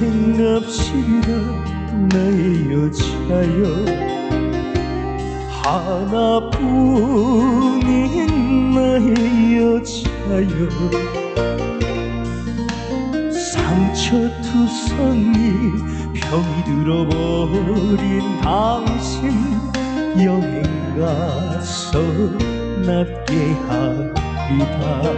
여행갑시다. 나의 여자여. 하나뿐인 나의 여자여. 상처투성이 병이 들어버린 당신 여행 가서 낫게 하리다